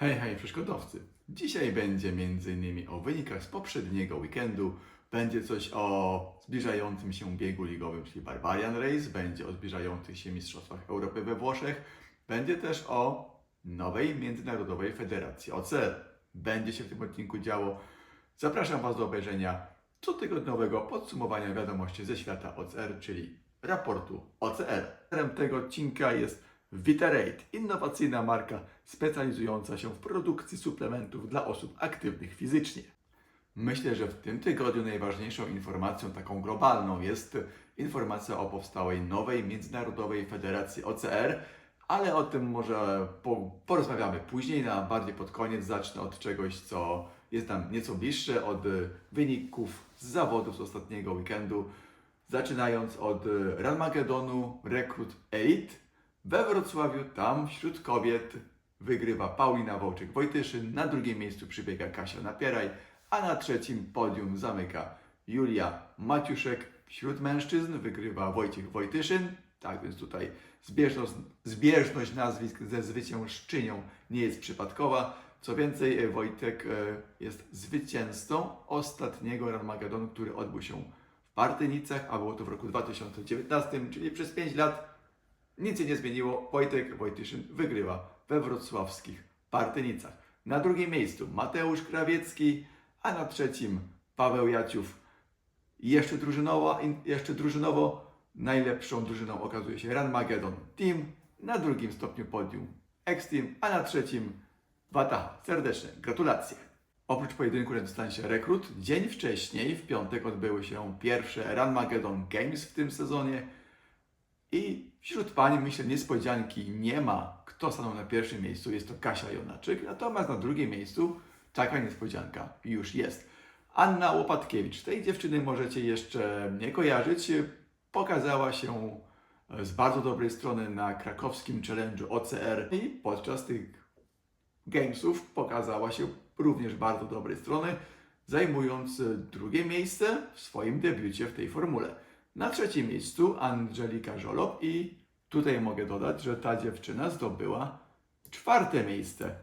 Hej, hej, przeszkodowcy. Dzisiaj będzie m.in. o wynikach z poprzedniego weekendu, będzie coś o zbliżającym się biegu ligowym, czyli Barbarian Race, będzie o zbliżających się Mistrzostwach Europy we Włoszech, będzie też o nowej Międzynarodowej Federacji OCR. Będzie się w tym odcinku działo. Zapraszam Was do obejrzenia cotygodniowego podsumowania wiadomości ze świata OCR, czyli raportu OCR. Celem tego odcinka jest Vitarate, innowacyjna marka specjalizująca się w produkcji suplementów dla osób aktywnych fizycznie. Myślę, że w tym tygodniu najważniejszą informacją taką globalną jest informacja o powstałej nowej Międzynarodowej Federacji OCR, ale o tym może po, porozmawiamy później, na bardziej pod koniec zacznę od czegoś, co jest nam nieco bliższe, od wyników z zawodów z ostatniego weekendu, zaczynając od Ranmagedonu Rekrut Elite. We Wrocławiu, tam wśród kobiet wygrywa Paulina Wołczyk-Wojtyszyn, na drugim miejscu przybiega Kasia Napieraj, a na trzecim podium zamyka Julia Maciuszek. Wśród mężczyzn wygrywa Wojciech Wojtyszyn, tak więc tutaj zbieżność, zbieżność nazwisk ze zwyciężczynią nie jest przypadkowa. Co więcej, Wojtek e, jest zwycięzcą ostatniego Ranmagedonu, który odbył się w Partynicach, a było to w roku 2019, czyli przez 5 lat nic się nie zmieniło. Wojtek Wojtyszyn wygrywa we wrocławskich Partynicach. Na drugim miejscu Mateusz Krawiecki, a na trzecim Paweł Jaciów. Jeszcze drużynowo, jeszcze drużynowo najlepszą drużyną okazuje się Ranmagedon Team, na drugim stopniu podium X-Team, a na trzecim Wataha. Serdeczne gratulacje. Oprócz pojedynku na dystansie rekrut, dzień wcześniej, w piątek odbyły się pierwsze Ranmagedon Games w tym sezonie. I wśród pań, myślę, niespodzianki nie ma, kto stanął na pierwszym miejscu. Jest to Kasia Jonaczyk, natomiast na drugim miejscu taka niespodzianka już jest. Anna Łopatkiewicz. Tej dziewczyny możecie jeszcze nie kojarzyć. Pokazała się z bardzo dobrej strony na krakowskim challenge'u OCR i podczas tych Gamesów pokazała się również bardzo dobrej strony, zajmując drugie miejsce w swoim debiucie w tej formule. Na trzecim miejscu Angelika Żolob i tutaj mogę dodać, że ta dziewczyna zdobyła czwarte miejsce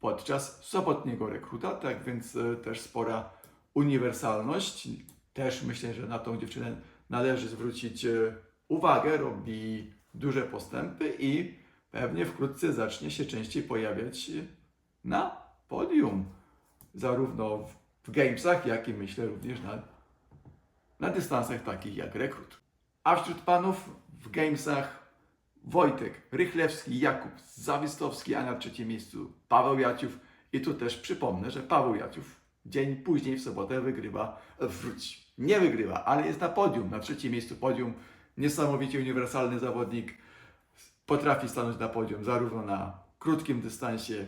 podczas sobotniego rekruta, tak więc e, też spora uniwersalność. Też myślę, że na tą dziewczynę należy zwrócić e, uwagę, robi duże postępy i pewnie wkrótce zacznie się częściej pojawiać na podium, zarówno w- w gamesach, jak i myślę również na na dystansach takich jak rekrut. A wśród panów w gamesach Wojtek Rychlewski, Jakub Zawistowski, a na trzecim miejscu Paweł Jaciów. I tu też przypomnę, że Paweł Jaciów dzień później w sobotę wygrywa, wróć, nie wygrywa, ale jest na podium, na trzecim miejscu podium. Niesamowicie uniwersalny zawodnik, potrafi stanąć na podium zarówno na krótkim dystansie,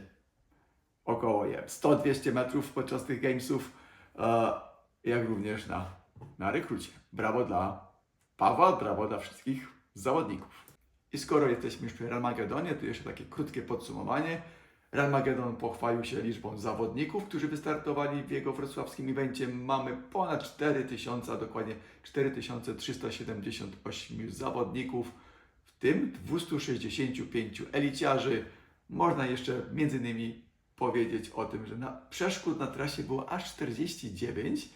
około nie wiem, 100-200 metrów podczas tych gamesów, e, jak również na, na rekrucie. Brawo dla Pawła, brawo dla wszystkich zawodników. I skoro jesteśmy już przy Ranmagedonie, to jeszcze takie krótkie podsumowanie. Ranmagedon pochwalił się liczbą zawodników, którzy wystartowali w jego wrocławskim evencie. Mamy ponad 4000, a dokładnie 4378 zawodników, w tym 265 eliciarzy. Można jeszcze między innymi powiedzieć o tym, że na przeszkód na trasie było aż 49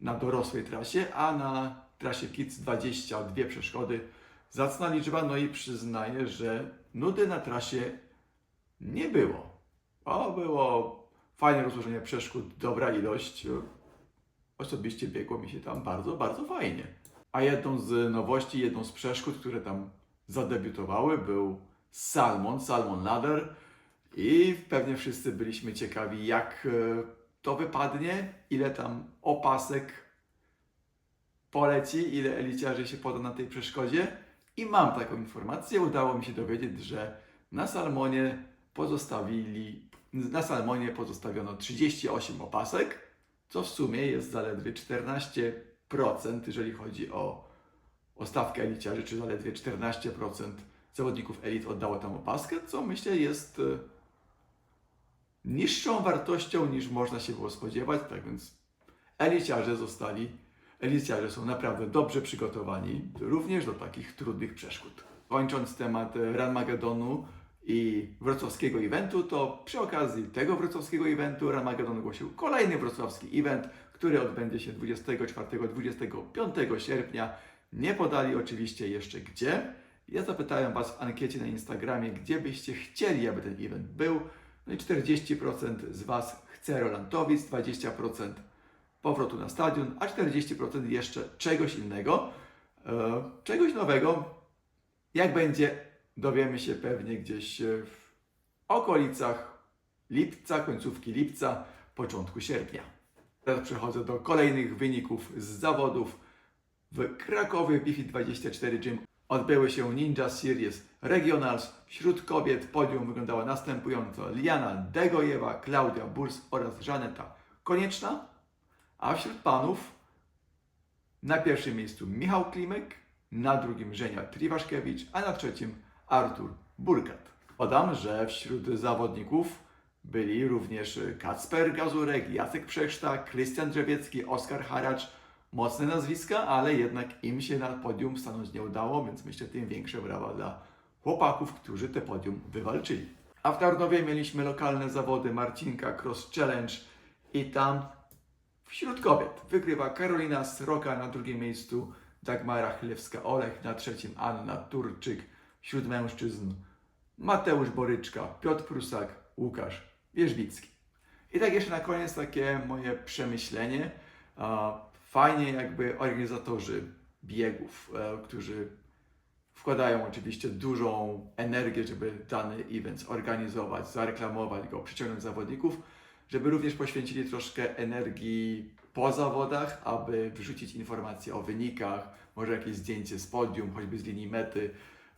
na dorosłej trasie, a na trasie Kids 22 przeszkody. Zacna liczba, no i przyznaję, że nudy na trasie nie było. O, było fajne rozłożenie przeszkód, dobra ilość. Osobiście biegło mi się tam bardzo, bardzo fajnie. A jedną z nowości, jedną z przeszkód, które tam zadebiutowały, był Salmon, Salmon Ladder. I pewnie wszyscy byliśmy ciekawi, jak e, to wypadnie, ile tam opasek poleci, ile eliciarzy się poda na tej przeszkodzie. I mam taką informację, udało mi się dowiedzieć, że na Salmonie pozostawili, na Salmonie pozostawiono 38 opasek, co w sumie jest zaledwie 14%, jeżeli chodzi o, o stawkę eliciarzy, czy zaledwie 14% zawodników elit oddało tam opaskę, co myślę jest e, niższą wartością niż można się było spodziewać, tak więc eliciarze zostali, eliciarze są naprawdę dobrze przygotowani również do takich trudnych przeszkód. Kończąc temat e, Ranmagedonu i wrocławskiego eventu, to przy okazji tego wrocławskiego eventu Ramagedon ogłosił kolejny wrocławski event, który odbędzie się 24-25 sierpnia. Nie podali oczywiście jeszcze gdzie. Ja zapytałem Was w ankiecie na Instagramie, gdzie byście chcieli, aby ten event był. No i 40% z Was chce Rolantowic, 20% powrotu na stadion, a 40% jeszcze czegoś innego, e, czegoś nowego. Jak będzie, dowiemy się pewnie gdzieś e, w okolicach lipca, końcówki lipca, początku sierpnia. Teraz przechodzę do kolejnych wyników z zawodów. W Krakowie Bifi 24 Gym odbyły się Ninja Series Regionals. Wśród kobiet podium wyglądało następująco Liana Degojewa, Klaudia Burs oraz Żaneta Konieczna. A wśród panów na pierwszym miejscu Michał Klimek, na drugim Żenia Triwaszkiewicz, a na trzecim Artur Burkat. Podam, że wśród zawodników byli również Kacper Gazurek, Jacek Przeszta, Krystian Drzewiecki, Oskar Haracz. Mocne nazwiska, ale jednak im się na podium stanąć nie udało, więc myślę, tym większe brawa dla chłopaków, którzy te podium wywalczyli. A w Tarnowie mieliśmy lokalne zawody Marcinka Cross Challenge i tam Wśród kobiet wygrywa Karolina Sroka na drugim miejscu, Dagmara Chlewska-Olech na trzecim, Anna Turczyk. Wśród mężczyzn Mateusz Boryczka, Piotr Prusak, Łukasz Wierzbicki. I tak jeszcze na koniec takie moje przemyślenie. Fajnie jakby organizatorzy biegów, e, którzy wkładają oczywiście dużą energię, żeby dany event zorganizować, zareklamować go, przyciągnąć zawodników, żeby również poświęcili troszkę energii po zawodach, aby wrzucić informacje o wynikach, może jakieś zdjęcie z podium, choćby z linii mety.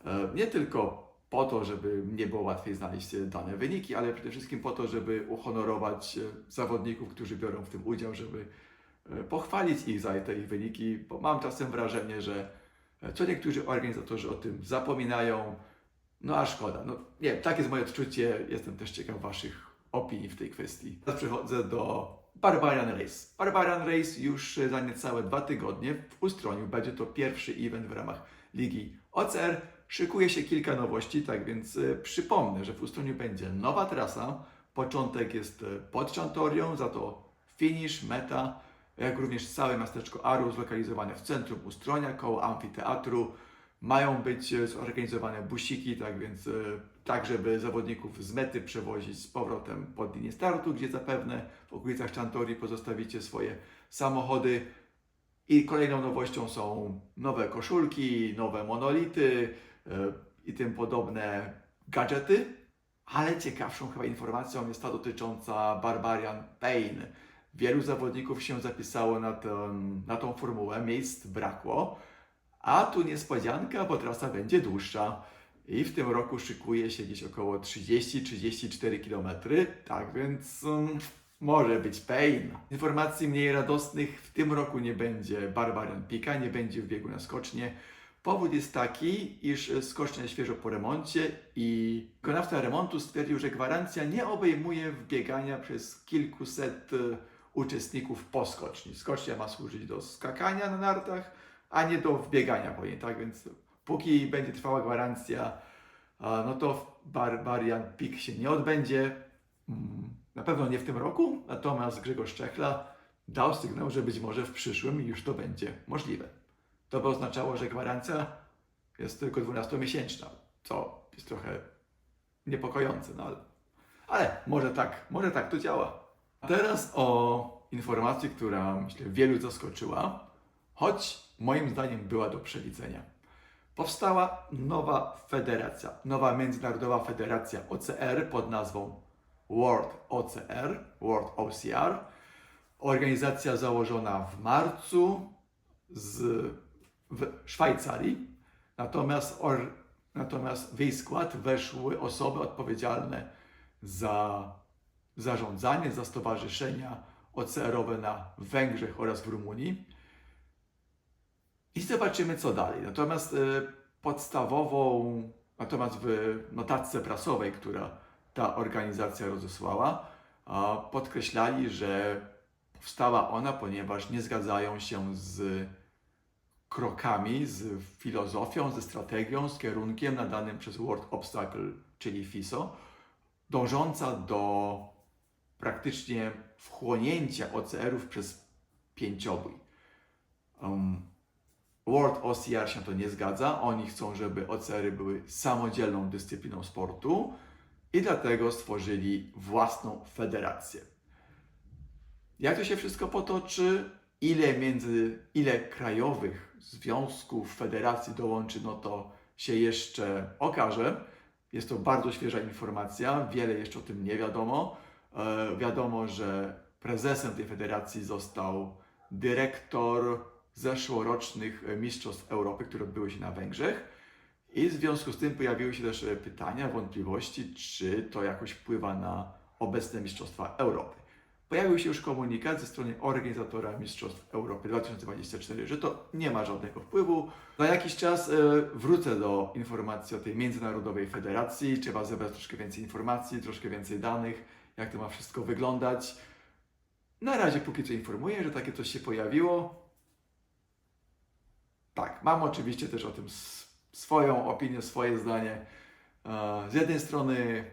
E, Nie tylko po to, żeby nie było łatwiej znaleźć dane wyniki, ale przede wszystkim po to, żeby uhonorować e, zawodników, którzy biorą w tym udział, żeby pochwalić ich za te ich wyniki, bo mam czasem wrażenie, że e, co niektórzy organizatorzy o tym zapominają, no a szkoda. No, nie wiem, takie jest moje odczucie. Jestem też ciekaw Waszych opinii w tej kwestii. Teraz przechodzę do Barbarian Race. Barbarian Race już za niecałe dwa tygodnie w Ustroniu. Będzie to pierwszy event w ramach Ligi OCR. Szykuje się kilka nowości, tak więc e, przypomnę, że w Ustroniu będzie nowa trasa. Początek jest e, pod Czantorią, za to finish, meta, jak również całe miasteczko Aru zlokalizowane w centrum Ustronia, koło amfiteatru. Mają być e, zorganizowane busiki, tak więc e, tak, żeby zawodników z mety przewozić z powrotem pod linię startu, gdzie zapewne w okolicach Czantori pozostawicie swoje samochody. I kolejną nowością są nowe koszulki, nowe monolity e, i tym podobne gadżety. Ale ciekawszą chyba informacją jest ta dotycząca Barbarian Pain. Wielu zawodników się zapisało na, ten, na tą formułę, miejsc brakło. A tu niespodzianka, bo trasa będzie dłuższa. I w tym roku szykuje się gdzieś około 30-34 km. Tak więc mm, może być pain. Informacji mniej radosnych w tym roku nie będzie Barbarian Pika, nie będzie w biegu na skocznie. Powód jest taki, iż skocznia świeżo po remoncie i wykonawca remontu stwierdził, że gwarancja nie obejmuje wbiegania przez kilkuset uczestników po skoczni. Skocznia ma służyć do skakania na nartach, a nie do wbiegania po niej, tak? Więc póki będzie trwała gwarancja, no to Barbarian Peak się nie odbędzie. Mm, Na pewno nie w tym roku, natomiast Grzegorz Czechla dał sygnał, że być może w przyszłym już to będzie możliwe. To by oznaczało, że gwarancja jest tylko 12-miesięczna, co jest trochę niepokojące, no ale, ale może tak, może tak to działa. A teraz o informacji, która myślę wielu zaskoczyła, choć moim zdaniem była do przewidzenia. Powstała nowa federacja, nowa międzynarodowa federacja OCR pod nazwą World OCR, World OCR. Organizacja założona w marcu z, w Szwajcarii, natomiast, or, natomiast w jej skład weszły osoby odpowiedzialne za zarządzanie, za stowarzyszenia OCR-owe na Węgrzech oraz w Rumunii. I zobaczymy, co dalej. Natomiast e, podstawową, natomiast w notatce prasowej, która ta organizacja rozesłała, podkreślali, że powstała ona, ponieważ nie zgadzają się z krokami, z filozofią, ze strategią, z kierunkiem nadanym przez World Obstacle czyli FISO, dążąca do praktycznie wchłonięcia OCR-ów przez pięciobój. Um, World OCR się to nie zgadza. Oni chcą, żeby OCR-y były samodzielną dyscypliną sportu i dlatego stworzyli własną federację. Jak to się wszystko potoczy? Ile między, ile krajowych związków, federacji dołączy, no to się jeszcze okaże. Jest to bardzo świeża informacja, wiele jeszcze o tym nie wiadomo. E, wiadomo, że prezesem tej federacji został dyrektor zeszłorocznych Mistrzostw Europy, które odbyły się na Węgrzech. I w związku z tym pojawiły się też e, pytania, wątpliwości, czy to jakoś wpływa na obecne Mistrzostwa Europy. Pojawił się już komunikat ze strony organizatora Mistrzostw Europy 2024, że to nie ma żadnego wpływu. Za jakiś czas e, wrócę do informacji o tej międzynarodowej federacji. Trzeba zebrać troszkę więcej informacji, troszkę więcej danych, jak to ma wszystko wyglądać. Na razie póki co informuję, że takie coś się pojawiło. Tak, mam oczywiście też o tym swoją opinię, swoje zdanie. E, Z jednej strony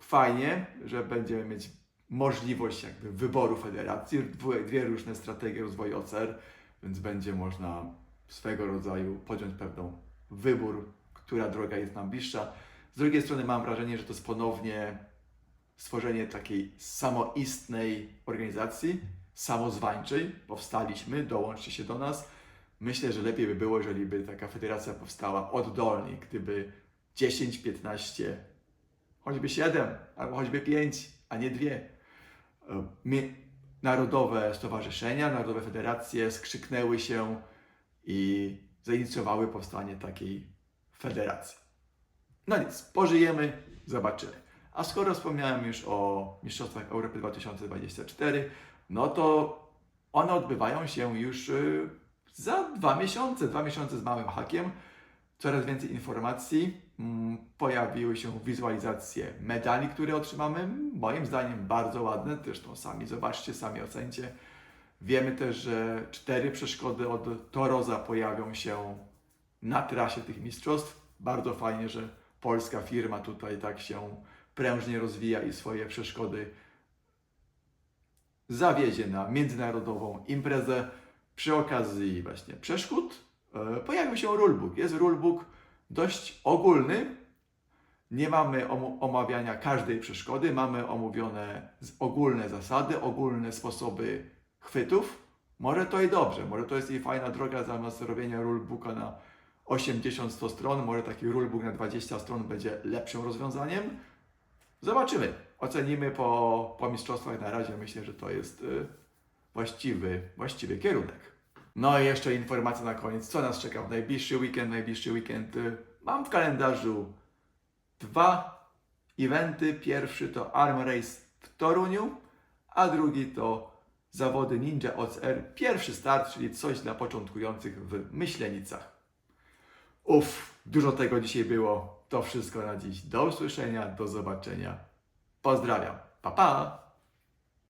fajnie, że będziemy mieć możliwość jakby wyboru federacji, dwie, dwie różne strategie rozwoju OCR, więc będzie można swego rodzaju podjąć pewną wybór, która droga jest nam bliższa. Z drugiej strony mam wrażenie, że to jest ponownie stworzenie takiej samoistnej organizacji, samozwańczej. Powstaliśmy, dołączcie się do nas. Myślę, że lepiej by było, jeżeli by taka federacja powstała oddolnie, gdyby 10, 15, choćby 7 albo choćby 5, a nie 2 Narodowe stowarzyszenia, narodowe federacje skrzyknęły się i zainicjowały powstanie takiej federacji. No nic, pożyjemy, zobaczymy. A skoro wspomniałem już o Mistrzostwach Europy 2024, no to one odbywają się już y, za dwa miesiące, dwa miesiące z małym hakiem. Coraz więcej informacji, pojawiły się wizualizacje medali, które otrzymamy. Moim zdaniem bardzo ładne, zresztą sami zobaczcie, sami ocencie. Wiemy też, że cztery przeszkody od Toroza pojawią się na trasie tych mistrzostw. Bardzo fajnie, że polska firma tutaj tak się prężnie rozwija i swoje przeszkody zawiezie na międzynarodową imprezę. Przy okazji właśnie przeszkód e, pojawił się rulebook. Jest rulebook dość ogólny. Nie mamy omawiania każdej przeszkody, mamy omówione ogólne zasady, ogólne sposoby chwytów. Może to i dobrze, może to jest i fajna droga zamiast robienia rulebooka na 80-100 stron, może taki rulebook na 20 stron będzie lepszym rozwiązaniem. Zobaczymy, ocenimy po, po mistrzostwach. Na razie myślę, że to jest y, właściwy, właściwy kierunek. No i jeszcze informacja na koniec, co nas czeka w najbliższy weekend. Najbliższy weekend y, mam w kalendarzu dwa eventy. Pierwszy to Arm Race w Toruniu, a drugi to zawody Ninja OCR. Pierwszy start, czyli coś dla początkujących w Myślenicach. Uff, dużo tego dzisiaj było. To wszystko na dziś. Do usłyszenia, do zobaczenia. Pozdrawiam. Pa pa!